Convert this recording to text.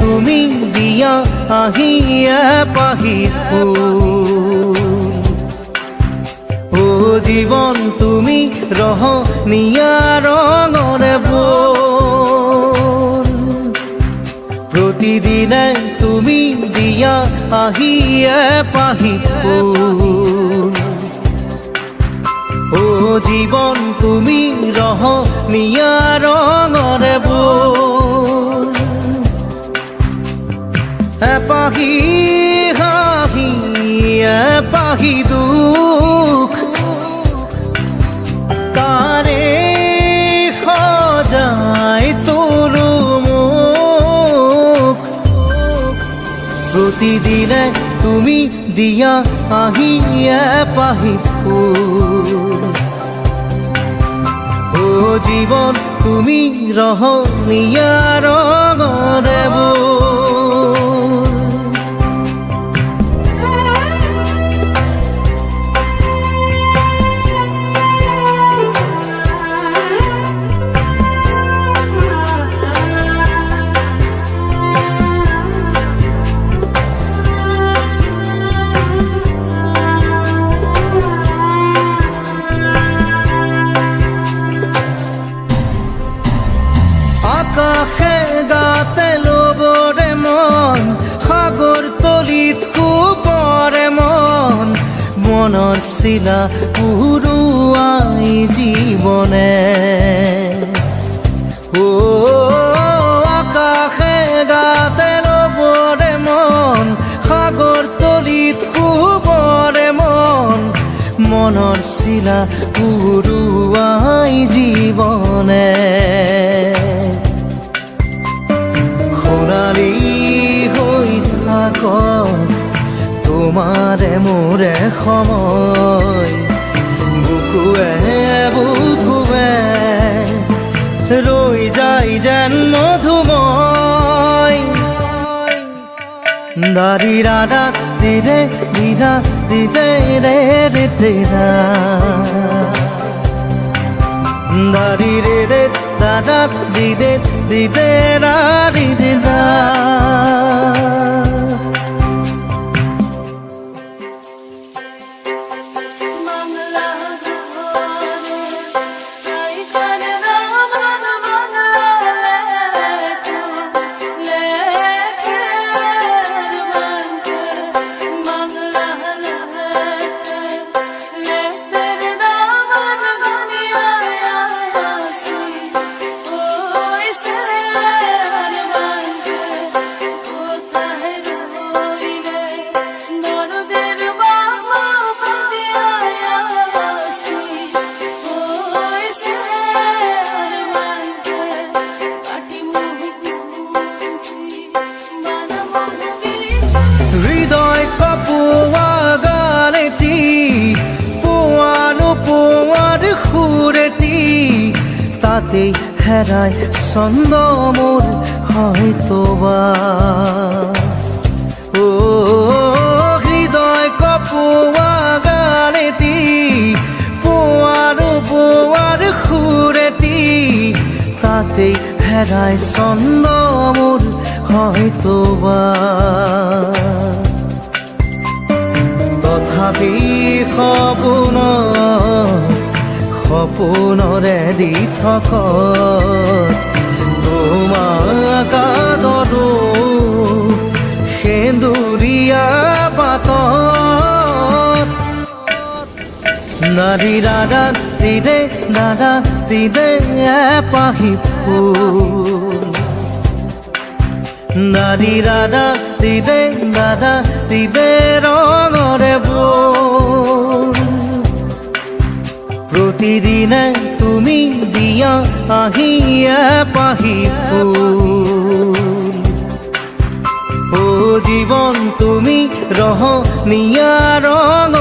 তুমি দিয়া আহিয়া পাহি ফুল ও জীৱন তুমি ৰহ নিয়া বোল প্ৰতিদিনে তুমি দিয়া আহিয়ে পাহি ফুল ও জীৱন তুমি ৰহ নিয়া ৰঙৰে বোল এপাহি হাঁহি এপাহি দুখ। তাৰে সজাই তোলো মোক প্ৰতিদিনে তুমি দিয়া আহি এপাহি ফুল। ও জীৱন তুমি ৰহণীয়া ৰঙৰে বোৰ আকাশে গাতে লবৰে মন সাগৰ তলিত শুবৰে মন। মনৰ চিলা উৰুৱাই জীৱনে ও আকাশে গাতে লবৰে মন সাগৰ তলিত শুবৰে মন। মনৰ চিলা উৰুৱাই জীৱনে তোমাৰে মোৰে সময়। বুকুৱে বুকুৱে, ৰৈ যায় যেন মধুময়। দাৰি ৰাধা দিদে, দিদা, দিদে ৰে ৰে তেৰা রে রে দাদা, দিদে দিদে রা দিদে, দা। তাতে হেৰাই ছন্দ মোৰ হয়তো বা ও হৃদয় কপোৱা গানেটি পোৱানো পোৱাৰ সুৰেটি তাতে হেৰাই ছন্দ মোৰ হয়তো বা তথাপি সপোন সপোনৰে দি থক তোমাক আদৰো সেন্দুৰীয়া বাটত নাৰী দাদা দিদে দাদা দিদে এপাহি ফুল। নারী দাদা দিদে দাদা দিদে রঙরে আহিয়া পাহি ও জীবন তুমি রহ নিয়া বোল